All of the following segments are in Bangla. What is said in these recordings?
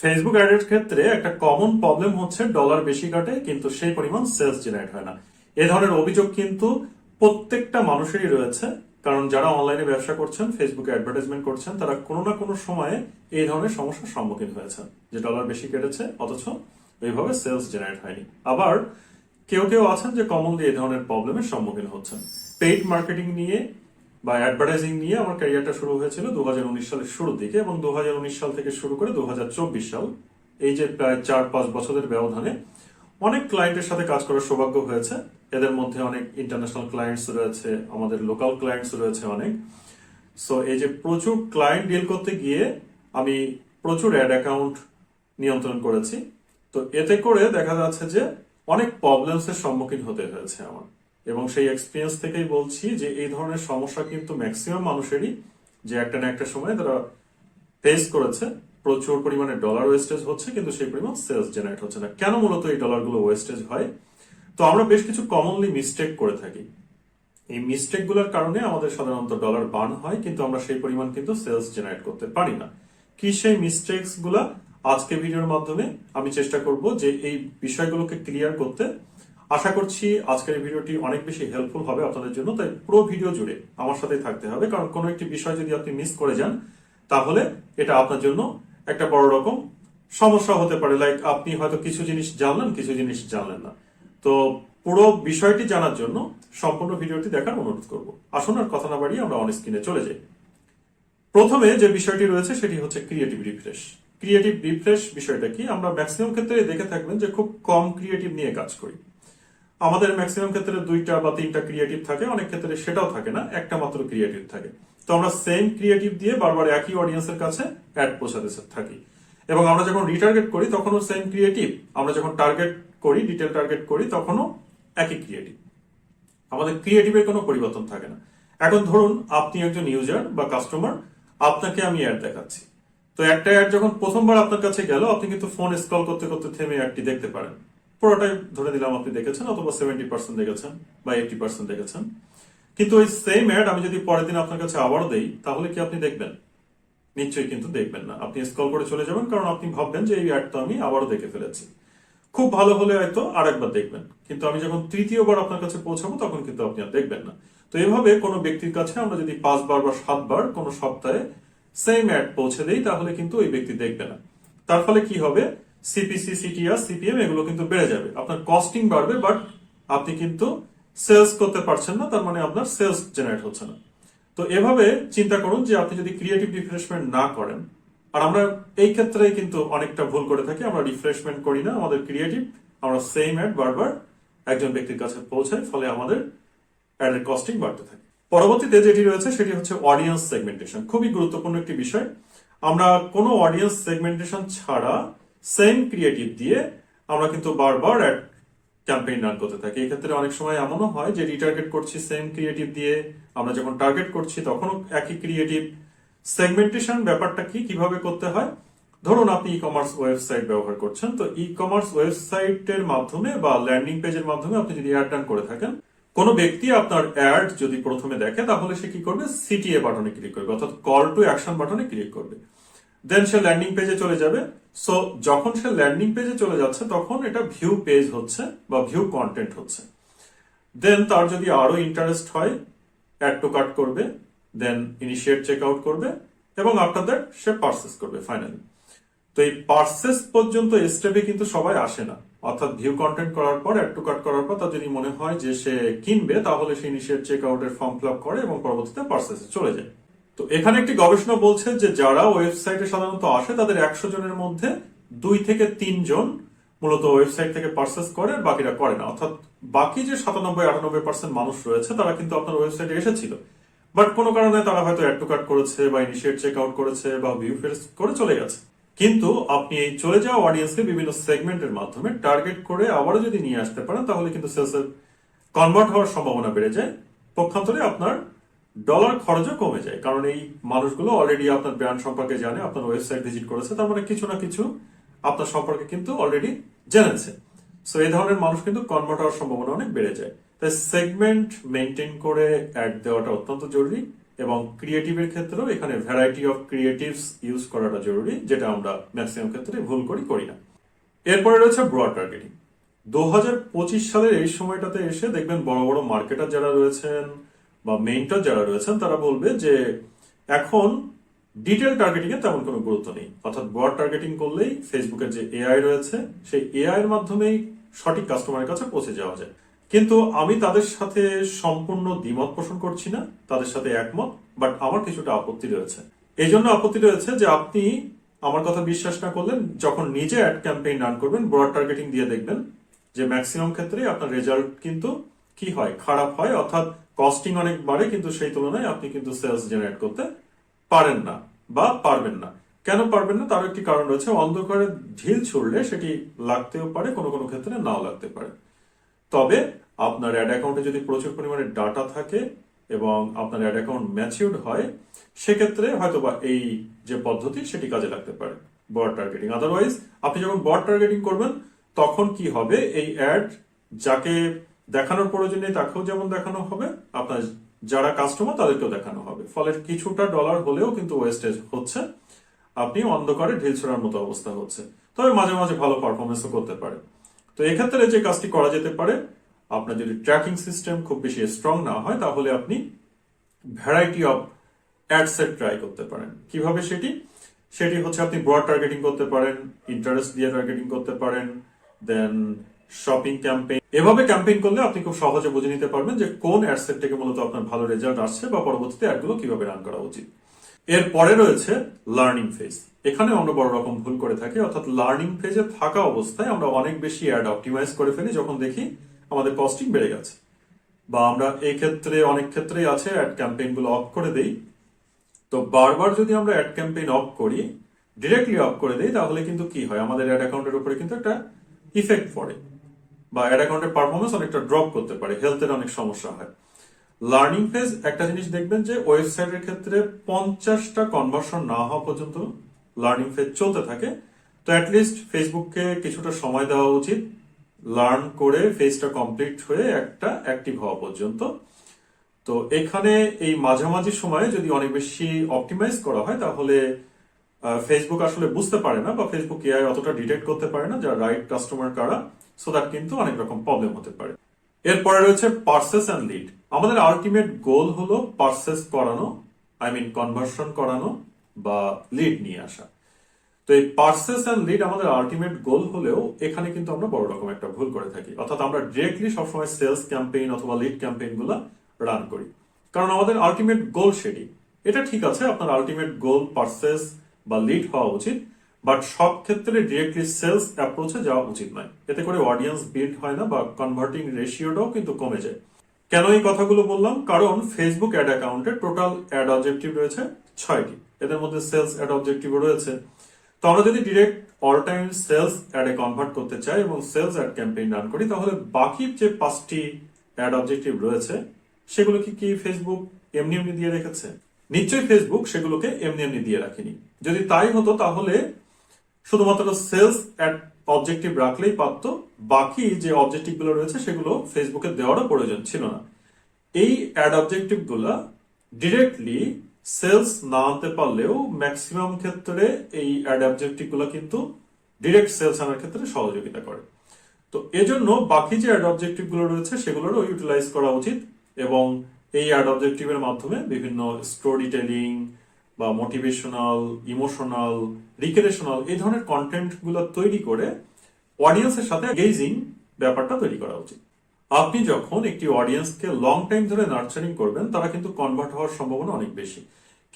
ফেসবুক অ্যাডের ক্ষেত্রে একটা কমন প্রবলেম হচ্ছে ডলার বেশি কাটে, কিন্তু সেই পরিমাণ সেলস জেনারেট হয় না। এ ধরনের অভিযোগ কিন্তু প্রত্যেকটা মানুষেরই রয়েছে, কারণ যারা অনলাইনে ব্যবসা করছেন ফেসবুকে অ্যাডভার্টাইজমেন্ট করছেন, তারা কোনো না কোনো সময়ে এই ধরনের সমস্যার সম্মুখীন হয়েছেন যে ডলার বেশি কেটেছে, অথচ ওইভাবে সেলস জেনারেট হয়নি। আবার কেউ কেউ আছেন যে কমনলি এই ধরনের প্রবলেমের সম্মুখীন হচ্ছেন। পেইড মার্কেটিং নিয়ে বা অ্যাডভার্টাইজিং নিয়ে আমার ক্যারিয়ারটা শুরু হয়েছিল দুহাজার উনিশ সালের শুরুর দিকে এবং দুহাজার উনিশ সাল থেকে শুরু করে দুহাজার চব্বিশ সাল। এই যে প্রায় চার পাঁচ বছরের ব্যবধানে অনেক ক্লায়েন্টের সাথে কাজ করার সৌভাগ্য হয়েছে। এদের মধ্যে অনেক ইন্টারন্যাশনাল ক্লায়েন্টস রয়েছে, আমাদের লোকাল ক্লায়েন্টস রয়েছে অনেক। সো এই যে প্রচুর ক্লায়েন্ট ডিল করতে গিয়ে আমি প্রচুর অ্যাড অ্যাকাউন্ট নিয়ন্ত্রণ করেছি। তো এতে করে দেখা যাচ্ছে যে অনেক প্রবলেমস এর সম্মুখীন হতে হয়েছে আমার। এবং সেই এক্সপিরিয়েন্স থেকেই বলছি যে এই ধরনের সমস্যা কিন্তু ম্যাক্সিমাম মানুষেরই যে একটা না একটা সময় তারা ফেস করেছে। প্রচুর পরিমাণে ডলার ওয়েস্টেজ হচ্ছে, কিন্তু সেই পরিমাণ সেলস জেনারেট হচ্ছে না। কেন মূলত এই ডলারগুলো ওয়েস্টেজ হয়? তো আমরা বেশ কিছু কমনলি মিস্টেক করে থাকি। এই মিস্টেকগুলোর কারণে আমাদের সাধারণত ডলার বার্ন হয়, কিন্তু আমরা সেই পরিমাণ কিন্তু সেলস জেনারেট করতে পারি না। কি সেই মিস্টেকসগুলা? আজকে ভিডিওর মাধ্যমে আমি চেষ্টা করব যে এই বিষয়গুলোকে ক্লিয়ার করতে আশা করছি আজকের ভিডিওটি অনেক বেশি হেল্পফুল হবে আপনাদের জন্য, তাই পুরো ভিডিও জুড়ে আমার সাথে থাকতে হবে। কারণ কোনো একটি বিষয় যদি আপনি মিস করে যান, তাহলে এটা আপনার জন্য একটা বড় রকম সমস্যা হতে পারে। লাইক আপনি হয়তো কিছু জিনিস জানলেন, কিছু জিনিস জানলেন না। তো পুরো বিষয়টি জানার জন্য সম্পূর্ণ ভিডিওটি দেখার অনুরোধ করব। আসুন আর কথা না বাড়িয়ে আমরা অন স্ক্রিনে চলে যাই। প্রথমে যে বিষয়টি রয়েছে, সেটি হচ্ছে ক্রিয়েটিভ রিফ্রেশ ক্রিয়েটিভ রিফ্রেশ বিষয়টা কি? আমরা ম্যাক্সিমাম ক্ষেত্রে দেখে থাকবেন যে খুব কম ক্রিয়েটিভ নিয়ে কাজ করি। আমাদের ম্যাক্সিমাম ক্ষেত্রে দুইটা বা তিনটা ক্রিয়েটিভ থাকে, অনেক ক্ষেত্রে সেটাও থাকে না, একটা মাত্র ক্রিয়েটিভ থাকে। তো আমরা সেম ক্রিয়েটিভ দিয়ে বারবার একই অডিয়েন্সের কাছে অ্যাড পৌঁছাতে থাকি। এবং আমরা যখন রিটার্গেট করি, তখনও সেম ক্রিয়েটিভ আমরা যখন টার্গেট করি ডিটেল টার্গেট করি, তখনও একই ক্রিয়েটিভ আমাদের ক্রিয়েটিভের কোনো পরিবর্তন থাকে না। এখন ধরুন, আপনি একজন ইউজার বা কাস্টমার আপনাকে আমি অ্যাড দেখাচ্ছি। তো একটা অ্যাড যখন প্রথমবার আপনার কাছে গেল, আপনি কিন্তু ফোন স্ক্রল করতে করতে থেমে অ্যাডটি দেখতে পারেন। পুরোটাই ধরে দিলাম আপনি দেখেছেন, অথবা সেভেন্টি পার্সেন্ট দেখেছেন বা এইটি পার্সেন্ট দেখেছেন। কিন্তু ওই সেম অ্যাড আমি যদি পরের দিন আপনার কাছে আবারও দেই, তাহলে কি আপনি দেখবেন? নিশ্চয়ই কিন্তু দেখবেন না। আপনি স্কল করে চলে যাবেন, কারণ আপনি ভাববেন যে এই অ্যাড তো আমি আবারও দেখে ফেলেছি। খুব ভালো হলে হয়তো আরেকবার দেখবেন। কিন্তু আমি যখন তৃতীয়বার আপনার কাছে পৌঁছাবো, তখন কিন্তু আপনি আর দেখবেন না। তো এভাবে কোনো ব্যক্তির কাছে আমরা যদি পাঁচবার বা সাতবার কোনো সপ্তাহে সেম অ্যাড পৌঁছে দেই, তাহলে কিন্তু ওই ব্যক্তি দেখবে না। তার ফলে কি হবে? সিপিসি সিটিআর সিপিএম এগুলো কিন্তু বেড়ে যাবে। আপনার কস্টিং বাড়বে বাট আপনি কিন্তু সেলস করতে পারছেন না, তার মানে আপনার সেলস জেনারেট হচ্ছে না। তো এভাবে চিন্তা করুন যে আপনি যদি ক্রিয়েটিভ রিফ্রেশমেন্ট না করেন, আর আমরা এই ক্ষেত্রে কিন্তু অনেকটা ভুল করে থাকি, আমরা রিফ্রেশমেন্ট করি না আমাদের ক্রিয়েটিভ আমরা সেম অ্যাড বারবার একজন ব্যক্তির কাছে পৌঁছাই, ফলে আমাদের অ্যাডের কস্টিং বাড়তে থাকে। পরবর্তীতে যেটি রয়েছে, সেটি হচ্ছে অডিয়েন্স সেগমেন্টেশন খুবই গুরুত্বপূর্ণ একটি বিষয়। আমরা কোনো অডিয়েন্স সেগমেন্টেশন ছাড়া সেম ক্রিয়েটিভ দিয়ে আমরা কিন্তু বারবার অ্যাড ক্যাম্পেইন রান করতে থাকি। এক্ষেত্রে অনেক সময় এমনও হয় যে রিটার্গেট করছি সেম ক্রিয়েটিভ দিয়ে, আমরা যখন টার্গেট করছি তখনও একই ক্রিয়েটিভ সেগমেন্টেশন ব্যাপারটা কি, কীভাবে করতে হয়? ধরুন আপনি ই কমার্স ওয়েবসাইট ব্যবহার করছেন, তো ই কমার্স ওয়েবসাইটের মাধ্যমে বা ল্যান্ডিং পেজের মাধ্যমে আপনি যদি অ্যাড রান করে থাকেন, কোনো ব্যক্তি আপনার অ্যাড যদি প্রথমে দেখে, তাহলে সে কি করবে? সিটিএ বাটনে ক্লিক করবে, অর্থাৎ কল টু অ্যাকশন বাটনে ক্লিক করবে। দেন সে ল্যান্ডিং পেজে চলে যাবে। সো যখন সে ল্যান্ডিং পেজে চলে যাচ্ছে, তখন এটা ভিউ পেজ হচ্ছে বা ভিউ কন্টেন্ট হচ্ছে। দেন তার যদি আরও ইন্টারেস্ট হয় অ্যাড টু কাট করবে দেন ইনিশিয়েট চেক আউট করবে, এবং আফটার দ্যাট সে পার্সেস করবে ফাইনালি তো এই পার্সেস পর্যন্ত স্টেপে কিন্তু সবাই আসে না। অর্থাৎ ভিউ কন্টেন্ট করার পর অ্যাড টু কাট করার পর, তার যদি মনে হয় যে সে কিনবে, তাহলে সে ইনিশিয়েট চেক আউটের ফর্ম ফিল আপ করে এবং পরবর্তীতে পার্সেসে চলে যায়। তো এখানে একটি গবেষণা বলছে যে যারা ওয়েবসাইটে সাধারণত আসে, তাদের একশো জনের মধ্যে দুই থেকে তিনজন মূলত ওয়েবসাইট থেকে পার্সেস করে, বাকিরা করে না। অর্থাৎ বাকি যে সাতানব্বই, আটানব্বই পার্সেন্ট মানুষ রয়েছে, তারা কিন্তু আপনার ওয়েবসাইটে এসেছিল। বাট কোনো কারণে তারা হয়তো অ্যাড টু কাট করেছে বা ইনিশিয়েট চেক আউট করেছে বা ভিউ ফেস করে চলে গেছে। কিন্তু আপনি এই চলে যাওয়া অডিয়েন্সকে বিভিন্ন সেগমেন্টের মাধ্যমে টার্গেট করে আবারও যদি নিয়ে আসতে পারেন, তাহলে কিন্তু সেলসের কনভার্ট হওয়ার সম্ভাবনা বেড়ে যায়। পক্ষান্তরে আপনার ডলার খরচও কমে যায়, কারণ এই মানুষগুলো অলরেডি আপনার ব্র্যান্ড সম্পর্কে জানে, আপনার ওয়েবসাইট ভিজিট করেছে, তার মানে কিছু না কিছু আপনার সম্পর্কে কিন্তু অলরেডি জেনেছে। সো এই ধরনের মানুষ কিন্তু কনভার্ট হওয়ার সম্ভাবনা অনেক বেড়ে যায়। তাই সেগমেন্ট মেনটেন করে অ্যাড দেওয়াটা অত্যন্ত জরুরি এবং ক্রিয়েটিভের ক্ষেত্রেও এখানে ভ্যারাইটি অফ ক্রিয়েটিভস ইউজ করাটা জরুরি, যেটা আমরা ম্যাক্সিমাম ক্ষেত্রে ভুল করি করি না। এরপরে রয়েছে ব্রড টার্গেটিং দু হাজার পঁচিশ সালের এই সময়টাতে এসে দেখবেন বড় বড় মার্কেটার যারা রয়েছেন বা মেইনটার যারা রয়েছেন, তারা বলবে যে এখন ডিটেল টার্গেটিং এ তেমন কোনো গুরুত্ব নেই। অর্থাৎ ব্রড টার্গেটিং করলেই ফেসবুকের যে এআই রয়েছে, সেই এআই এর মাধ্যমেই সঠিক কাস্টমারের কাছে পৌঁছে যাওয়া যায়। কিন্তু আমি তাদের সাথে সম্পূর্ণ দ্বিমত পোষণ করছি না, তাদের সাথে একমত বাট আমার কিছুটা আপত্তি রয়েছে। এই জন্য আপত্তি রয়েছে যে আপনি আমার কথা বিশ্বাস না করলেন, যখন নিজে অ্যাড ক্যাম্পেইন রান করবেন ব্রড টার্গেটিং দিয়ে দেখবেন যে ম্যাক্সিমাম ক্ষেত্রে আপনার রেজাল্ট কিন্তু কি হয়? খারাপ হয়? অর্থাৎ কস্টিং অনেক বাড়ে, কিন্তু সেই তুলনায় আপনি কিন্তু সেলস জেনারেট করতে পারেন না বা পারবেন না। কেন পারবেন না? তার একটি কারণ রয়েছে, অন্ধকারে ঢিল ছুড়লে সেটি লাগতেও পারে, কোনো কোনো ক্ষেত্রে নাও লাগতে পারে। তবে আপনার অ্যাড অ্যাকাউন্টে যদি প্রচুর পরিমাণে ডাটা থাকে এবং আপনার অ্যাড অ্যাকাউন্ট ম্যাচিউর্ড হয়, সেক্ষেত্রে হয়তোবা এই যে পদ্ধতি, সেটি কাজে লাগতে পারে। বট টার্গেটিং আদারওয়াইজ আপনি যখন বট টার্গেটিং করবেন, তখন কি হবে? এই অ্যাড যাকে দেখানোর প্রয়োজন নেই তাকেও যেমন দেখানো হবে, আপনার যারা কাস্টমার তাদেরকেও দেখানো হবে। ফলে কিছুটা ডলার হলেও কিন্তু ওয়েস্টেজ হচ্ছে। আপনি অন্ধকারে ঢিল ছোড়ার মতো অবস্থা হচ্ছে। তবে মাঝে মাঝে ভালো পারফরমেন্সও করতে পারে। তো এক্ষেত্রে যে কাজটি করা যেতে পারে, আপনার যদি ট্র্যাকিং সিস্টেম খুব বেশি স্ট্রং না হয়, তাহলে আপনি ভ্যারাইটি অফ অ্যাডসেট ট্রাই করতে পারেন। কীভাবে সেটি? সেটি হচ্ছে আপনি ব্রড টার্গেটিং করতে পারেন ইন্টারেস্ট দিয়ে টার্গেটিং করতে পারেন দেন শপিং ক্যাম্পেইন এভাবে ক্যাম্পেইন করলে আপনি খুব সহজে বুঝে নিতে পারবেন যে কোন অ্যাডসেট থেকে মূলত আপনার ভালো রেজাল্ট আসছে বা পরবর্তীতে অ্যাডগুলো কীভাবে রান করা উচিত। এর পরে রয়েছে লার্নিং ফেজ এখানে আমরা বড় রকম ভুল করে থাকি, অর্থাৎ লার্নিং ফেজে থাকা অবস্থায় আমরা অনেক বেশি অ্যাড অপটিমাইজ করে ফেলি যখন দেখি আমাদের কস্টিং বেড়ে গেছে। বা আমরা এই ক্ষেত্রে অনেক ক্ষেত্রেই আছে অ্যাড ক্যাম্পেইনগুলো অফ করে দেই। তো বারবার যদি আমরা অ্যাড ক্যাম্পেইন অফ করি ডিরেক্টলি অফ করে দেই, তাহলে কিন্তু কি হয়? আমাদের অ্যাড অ্যাকাউন্টের উপরে কিন্তু একটা ইফেক্ট পড়ে। বা অ্যাড অ্যাকাউন্টের পারফরমেন্স অনেকটা ড্রপ করতে পারে হেলথের অনেক সমস্যা হয়। লার্নিং ফেজ একটা জিনিস দেখবেন যে ওয়েবসাইটের ক্ষেত্রে পঞ্চাশটা কনভার্সন না হওয়া পর্যন্ত লার্নিং ফেজ চলতে থাকে। তো অ্যাটলিস্ট ফেসবুককে কিছুটা সময় দেওয়া উচিত। লার্ন করে ফেজটা কমপ্লিট হয়ে একটা অ্যাক্টিভ হওয়া পর্যন্ত। তো এখানে এই মাঝামাঝি সময়ে যদি অনেক বেশি অপটিমাইজ করা হয়, তাহলে ফেসবুক আসলে বুঝতে পারে না বা ফেসবুক এআই অতটা ডিটেক্ট করতে পারে না, যারা রাইট কাস্টমার কারা। সো দ্যাট কিন্তু অনেক রকম প্রবলেম হতে পারে। এরপরে রয়েছে পার্সেস অ্যান্ড লিড আমাদের আলটিমেট গোল হলো পার্সেস করানো আই মিন কনভার্সন করানো বা লিড নিয়ে আসা। তো এই পার্সেস অ্যান্ড লিড আমাদের আলটিমেট গোল হলেও এখানে কিন্তু আমরা বড় রকম একটা ভুল করে থাকি। অর্থাৎ আমরা ডিরেক্টলি সবসময় সেলস ক্যাম্পেইন অথবা লিড ক্যাম্পেইনগুলা রান করি। কারণ আমাদের আলটিমেট গোল সেটি। এটা ঠিক আছে, আপনার আলটিমেট গোল পার্সেস বা লিড হওয়া উচিত। বাট সব ক্ষেত্রে ডিরেক্টলি সেলস অ্যাপ্রোচে যাওয়া উচিত নয়। এতে করে অডিয়েন্স বিল্ড হয় না বা কনভার্টিং রেশিওটাও কিন্তু কমে যায়। কেন এই কথাগুলো বললাম? কারণ ফেসবুক অ্যাড অ্যাকাউন্টে টোটাল অ্যাড অবজেক্টিভ রয়েছে ছয়টি। এদের মধ্যে সেলস অ্যাড অবজেক্টিভ রয়েছে। তো আমরা যদি ডিরেক্ট অল টাইম সেলস অ্যাডে কনভার্ট করতে চাই এবং সেলস অ্যাড ক্যাম্পেইন রান করি, তাহলে বাকি যে পাঁচটি অ্যাড অবজেক্টিভ রয়েছে সেগুলো কি কি ফেসবুক এমনি এমনি দিয়ে রেখেছে? নিশ্চয়ই ফেসবুক সেগুলোকে এমনি এমনি দিয়ে রাখেনি। যদি তাই হতো, তাহলে শুধুমাত্র সেলস অ্যাড অবজেক্টিভ রাখলেই পারত, বাকি যে অবজেক্টিভগুলো রয়েছে সেগুলো ফেসবুকে দেওয়ারও প্রয়োজন ছিল না। এই অ্যাড অবজেক্টিভগুলা ডিরেক্টলি সেলস না আনতে পারলেও ম্যাক্সিমাম ক্ষেত্রে এই অ্যাড অবজেক্টিভগুলো কিন্তু ডিরেক্ট সেলস আনার ক্ষেত্রে সহযোগিতা করে। তো এজন্য বাকি যে অ্যাড অবজেক্টিভগুলো রয়েছে সেগুলোরও ইউটিলাইজ করা উচিত এবং এই অ্যাড অবজেক্টিভের মাধ্যমে বিভিন্ন স্টোরি টেলিং বা মোটিভেশনাল ইমোশনাল রিক্রেশনাল এই ধরনের কন্টেন্টগুলো তৈরি করে অডিয়েন্সের সাথে গেজিং ব্যাপারটা তৈরি করা উচিত। আপনি যখন একটি অডিয়েন্সকে লং টাইম ধরে নার্চারিং করবেন, তারা কিন্তু কনভার্ট হওয়ার সম্ভাবনা অনেক বেশি।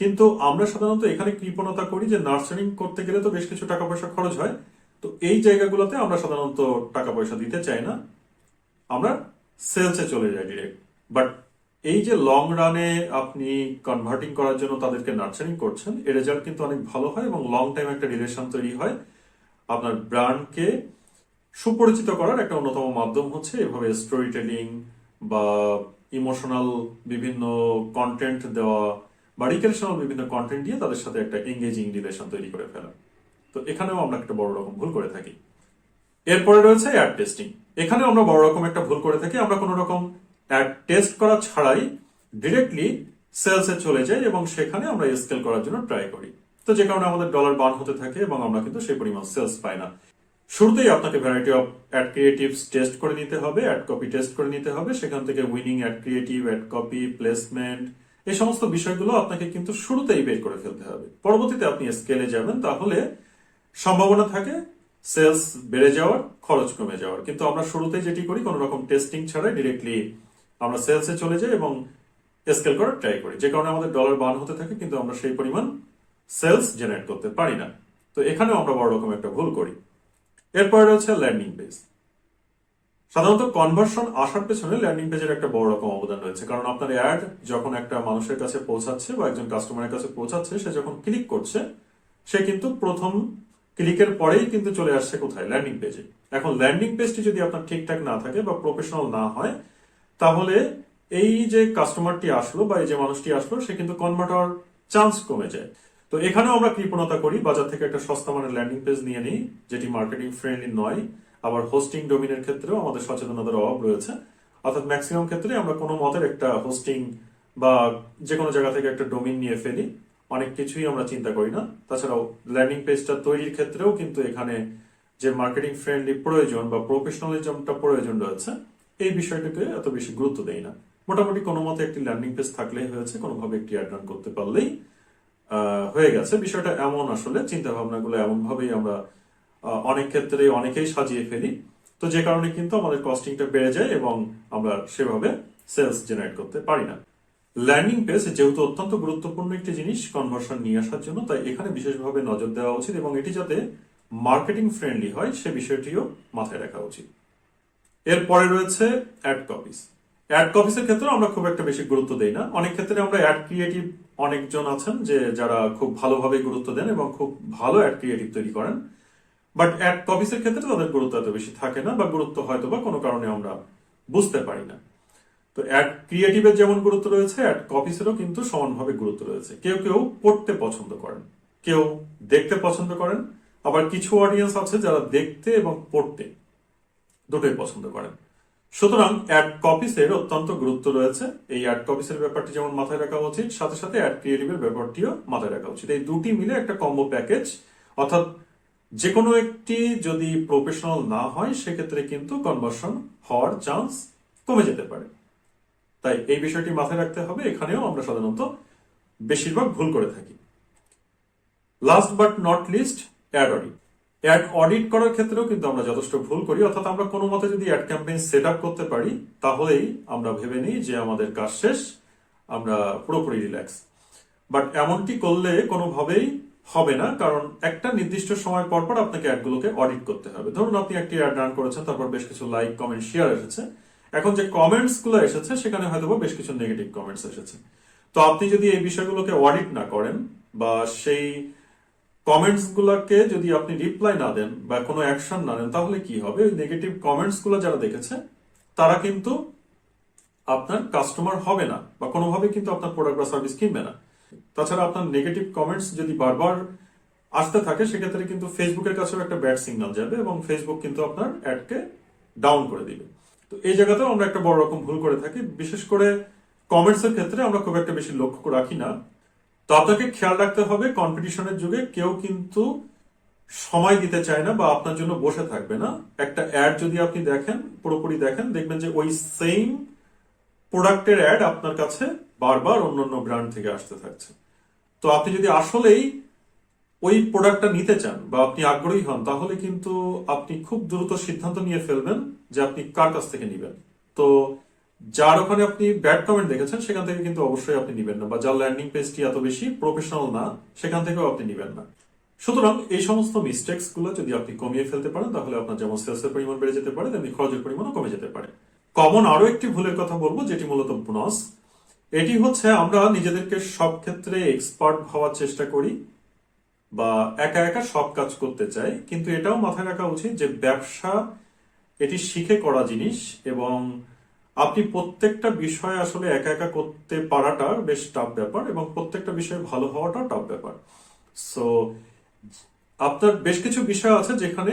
কিন্তু আমরা সাধারণত এখানে কৃপণতা করি যে নার্সারিং করতে গেলে তো বেশ কিছু টাকা পয়সা খরচ হয়, তো এই জায়গাগুলোতে আমরা সাধারণত টাকা পয়সা দিতে চাই না। আমরা সেলসে চলে যাই ডিরেক্ট বাট এই যে লং রানে আপনি কনভার্টিং করার জন্য তাদেরকে নার্চারিং করছেন এর রেজাল্ট কিন্তু অনেক ভালো হয় এবং লং টাইম একটা রিলেশন তৈরি হয়। আপনার ব্র্যান্ডকে সুপরিচিত করার একটা অন্যতম মাধ্যম হচ্ছে এভাবে স্টোরি টেলিং বা ইমোশনাল বিভিন্ন কন্টেন্ট দেওয়া বা রিক্রেশনাল বিভিন্ন কন্টেন্ট দিয়ে তাদের সাথে একটা এঙ্গেজিং রিলেশন তৈরি করে ফেলা। তো এখানেও আমরা একটা বড় রকম ভুল করে থাকি। এরপরে রয়েছে অ্যাড টেস্টিং এখানে আমরা বড় রকম একটা ভুল করে থাকি। আমরা কোনো রকম অ্যাড টেস্ট করা ছাড়াই ডিরেক্টলি সেলসে চলে যাই এবং সেখানে আমরা স্কেল করার জন্য ট্রাই করি। তো যে কারণে আমাদের ডলার বার্ন হতে থাকে এবং আমরা কিন্তু সেই পরিমাণ সেলস পাই না। শুরুতেই আপনাকে variety of ad creatives test করে নিতে হবে অ্যাড কপি টেস্ট করে নিতে হবে, সেখান থেকে winning ad creative ad copy placement এই সমস্ত বিষয়গুলো আপনাকে কিন্তু শুরুতেই বের করে ফেলতে হবে। পরবর্তীতে আপনি স্কেলে যাবেন, তাহলে সম্ভাবনা থাকে সেলস বেড়ে যাওয়ার, খরচ কমে যাওয়ার। কিন্তু আমরা শুরুতে যেটি করি, কোনো রকম টেস্টিং ছাড়াই ডিরেক্টলি আমরা সেলসে চলে যাই এবং স্কেল করার ট্রাই করি। যে কারণে আমাদের ডলার বার্ন হতে থাকে, কিন্তু আমরা সেই পরিমাণ সেলস জেনারেট করতে পারি না। তো এখানেও আমরা বড় রকম একটা ভুল করি। এরপরে রয়েছে ল্যান্ডিং পেজ সাধারণত কনভার্সন আসার পেছনে ল্যান্ডিং পেজের একটা বড় রকম অবদান রয়েছে। কারণ আপনার অ্যাড যখন একটা মানুষের কাছে পৌঁছাচ্ছে বা একজন কাস্টমারের কাছে পৌঁছাচ্ছে, সে যখন ক্লিক করছে, সে কিন্তু প্রথম ক্লিকের পরেই কিন্তু চলে আসছে কোথায়? ল্যান্ডিং পেজে এখন ল্যান্ডিং পেজটি যদি আপনার ঠিকঠাক না থাকে বা প্রফেশনাল না হয় তাহলে এই যে কাস্টমারটি আসলো বা এই যে মানুষটি আসলো, সে কিন্তু কনভার্ট হওয়ার চান্স কমে যায়। তো এখানেও আমরা কৃপণতা করি, বাজার থেকে একটা সস্তা মানের ল্যান্ডিং পেজ নিয়ে নিই, যেটি মার্কেটিং ফ্রেন্ডলি নয়। আবার হোস্টিং ডোমিনের ক্ষেত্রেও আমাদের সচেতনতার অভাব রয়েছে। অর্থাৎ ম্যাক্সিমাম ক্ষেত্রে আমরা কোনো মতের একটা হোস্টিং বা যে কোনো জায়গা থেকে একটা ডোমিন নিয়ে ফেলি। অনেক কিছুই আমরা চিন্তা করি না। তাছাড়াও ল্যান্ডিং পেজটা তৈরির ক্ষেত্রেও কিন্তু এখানে যে মার্কেটিং ফ্রেন্ডলি প্রয়োজন বা প্রফেশনালিজমটা প্রয়োজন রয়েছে এই বিষয়টাকে এত বেশি গুরুত্ব দেই না। মোটামুটি কোনো মতে একটি ল্যান্ডিং পেজ থাকলেই হয়েছে, কোনোভাবে একটি অ্যাড করতে পারলেই হয়ে গেছে। বিষয়টা এমন আসলে চিন্তা ভাবনাগুলো এমন ভাবেই আমরা অনেক ক্ষেত্রে অনেকেই সাজিয়ে ফেলি। তো যে কারণে কিন্তু আমাদের কস্টিংটা বেড়ে যায় এবং আমরা সেভাবে সেলস জেনারেট করতে পারি না। ল্যান্ডিং পেজ যেহেতু অত্যন্ত গুরুত্বপূর্ণ একটি জিনিস কনভার্সন নিয়ে আসার জন্য, তাই এখানে বিশেষভাবে নজর দেওয়া উচিত এবং এটি যাতে মার্কেটিং ফ্রেন্ডলি হয়, সে বিষয়টিও মাথায় রাখা উচিত। এরপরে রয়েছে অ্যাড কপিস অ্যাড কপিসের ক্ষেত্রে আমরা খুব একটা বেশি গুরুত্ব দেই না। অনেক ক্ষেত্রে আমরা অ্যাড ক্রিয়েটিভ অনেকজন আছেন যে, যারা খুব ভালোভাবে গুরুত্ব দেন এবং খুব ভালো অ্যাড ক্রিয়েটিভ তৈরি করেন। বাট অ্যাড কপিসের ক্ষেত্রে তাদের গুরুত্ব এত বেশি থাকে না বা গুরুত্ব হয়তো বা কোনো কারণে আমরা বুঝতে পারি না। তো অ্যাড ক্রিয়েটিভের যেমন গুরুত্ব রয়েছে অ্যাড কপিসেরও কিন্তু সমানভাবে গুরুত্ব রয়েছে। কেউ কেউ পড়তে পছন্দ করেন, কেউ দেখতে পছন্দ করেন। আবার কিছু অডিয়েন্স আছে যারা দেখতে এবং পড়তে দুটোই পছন্দ করেন। সুতরাং অ্যাড কপিসের অত্যন্ত গুরুত্ব রয়েছে। এই অ্যাড কপিসের ব্যাপারটি যেমন মাথায় রাখা উচিত, সাথে সাথে অ্যাড ক্রিয়েটিভের ব্যাপারটিও মাথায় রাখা উচিত। এই দুটি মিলে একটা কম্বো প্যাকেজ অর্থাৎ যে কোনো একটি যদি প্রফেশনাল না হয়, সেক্ষেত্রে কিন্তু কনভার্সন হওয়ার চান্স কমে যেতে পারে। তাই এই বিষয়টি মাথায় রাখতে হবে। এখানেও আমরা সাধারণত বেশিরভাগ ভুল করে থাকি। Last but not least ad audit ad audit করার ক্ষেত্রেও কিন্তু আমরা যথেষ্ট ভুল করি। অর্থাৎ আমরা কোনো মতে যদি অ্যাড ক্যাম্পেইন সেট আপ করতে পারি, তাহলেই আমরা ভেবে নিই যে আমাদের কাজ শেষ, আমরা পুরোপুরি রিল্যাক্স বাট এমনটি করলে কোনোভাবেই হবে না, কারণ একটা নির্দিষ্ট সময় পর পর আপনাকে অ্যাডগুলোকে অডিট করতে হবে। ধরুন আপনি একটি অ্যাড রান করেছেন, তারপর বেশ কিছু লাইক কমেন্ট শেয়ার এসেছে। এখন যে কমেন্টসগুলো এসেছে, সেখানে হয়তো বেশ কিছু নেগেটিভ কমেন্টস এসেছে। তো আপনি যদি এই বিষয়গুলোকে অডিট না করেন বা সেই কমেন্টস গুলাকে যদি আপনি রিপ্লাই না দেন বা কোনো অ্যাকশন না নেন, তাহলে কি হবে? ওই নেগেটিভ কমেন্টসগুলো যারা দেখেছে, তারা কিন্তু আপনার কাস্টমার হবে না বা কোনোভাবে কিন্তু আপনার প্রোডাক্ট বা সার্ভিস কিনবে না। তাছাড়া আপনার নেগেটিভ কমেন্টস যদি বারবার আসতে থাকে, সেক্ষেত্রে কিন্তু ফেসবুকের কাছেও একটা ব্যাড সিগন্যাল যাবে এবং ফেসবুক কিন্তু আপনার অ্যাডকে ডাউন করে দিবে। তো এই জায়গাতেও আমরা একটা বড় রকম ভুল করে থাকি। বিশেষ করে কমেন্টসের ক্ষেত্রে আমরা খুব একটা বেশি লক্ষ্য রাখি না। তো আপনাকে খেয়াল রাখতে হবে কম্পিটিশনের যুগে কেউ কিন্তু সময় দিতে চায় না বা আপনার জন্য বসে থাকবে না। একটা অ্যাড যদি আপনি দেখেন, পুরোপুরি দেখেন, দেখবেন যে ওই সেম প্রোডাক্টের অ্যাড আপনার কাছে বারবার অন্যান্য ব্র্যান্ড থেকে আসতে থাকছে। তো আপনি যদি আসলেই ওই প্রোডাক্টটা নিতে চান বা আপনি আগ্রহী হন, তাহলে কিন্তু আপনি খুব দ্রুত সিদ্ধান্ত নিয়ে ফেলবেন যে আপনি কার কাছ থেকে নেবেন। তো যার ওখানে আপনি ব্যাড কমেন্ট দেখেছেন, সেখান থেকে কিন্তু অবশ্যই আপনি নেবেন না। বা যার ল্যান্ডিং পেজটি এত বেশি প্রফেশনাল না, সেখান থেকেও আপনি নেবেন না। সুতরাং এই সমস্ত মিস্টেক্সগুলো যদি আপনি কমিয়ে ফেলতে পারেন, তাহলে আপনার যেমন সেলসের পরিমাণ বেড়ে যেতে পারে, তেমনি খরচের পরিমাণও কমে যেতে পারে। কমন আরও একটি ভুলের কথা বলব, যেটি মূলত বোনাস এটি হচ্ছে আমরা নিজেদেরকে সব ক্ষেত্রে এক্সপার্ট হওয়ার চেষ্টা করি, বা একা একা সব কাজ করতে চাই, কিন্তু এটাও মাথায় রাখা উচিত যে ব্যবসা এটি শিখে করা জিনিস, এবং আপনি প্রত্যেকটা বিষয় আসলে একা একা করতে পারাটা বেশ টাফ ব্যাপার এবং প্রত্যেকটা বিষয়ে ভালো হওয়াটা টাফ ব্যাপার। সো আপনার বেশ কিছু বিষয় আছে যেখানে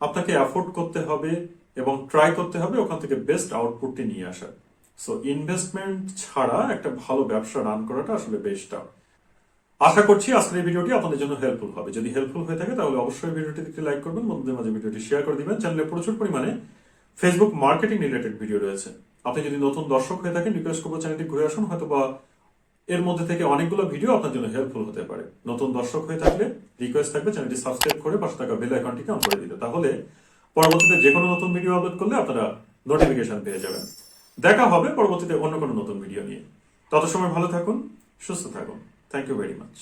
আপনাকে অ্যাফোর্ড করতে হবে এবং ট্রাই করতে হবে, ওখান থেকে বেস্ট আউটপুটটি নিয়ে আসার। সো ইনভেস্টমেন্ট ছাড়া একটা ভালো ব্যবসা রান করাটা আসলে বেশ টাফ আশা করছি আজকের এই ভিডিওটি আপনাদের জন্য হেল্পফুল হবে। যদি হেল্পফুল হয়ে থাকে তাহলে অবশ্যই ভিডিওটি একটি লাইক করবেন, বন্ধুদের মাঝে ভিডিওটি শেয়ার করে দিবেন। চ্যানেলে প্রচুর পরিমাণে ফেসবুক মার্কেটিং রিলেটেড ভিডিও রয়েছে। আপনি যদি নতুন দর্শক হয়ে থাকেন রিকোয়েস্ট করব চ্যানেলটি ঘুরে আসুন হয়তো বা এর মধ্যে থেকে অনেকগুলো ভিডিও আপনার জন্য হেল্পফুল হতে পারে। নতুন দর্শক হয়ে থাকলে রিকোয়েস্ট থাকবে চ্যানেলটি সাবস্ক্রাইব করে পাশে থাকা বেল আইকনটিকে অন করে দিতে তাহলে পরবর্তীতে যে কোনো নতুন ভিডিও আপলোড করলে আপনারা নোটিফিকেশন পেয়ে যাবেন। দেখা হবে পরবর্তীতে অন্য কোনো নতুন ভিডিও নিয়ে। তত সময় ভালো থাকুন, সুস্থ থাকুন। Thank you very much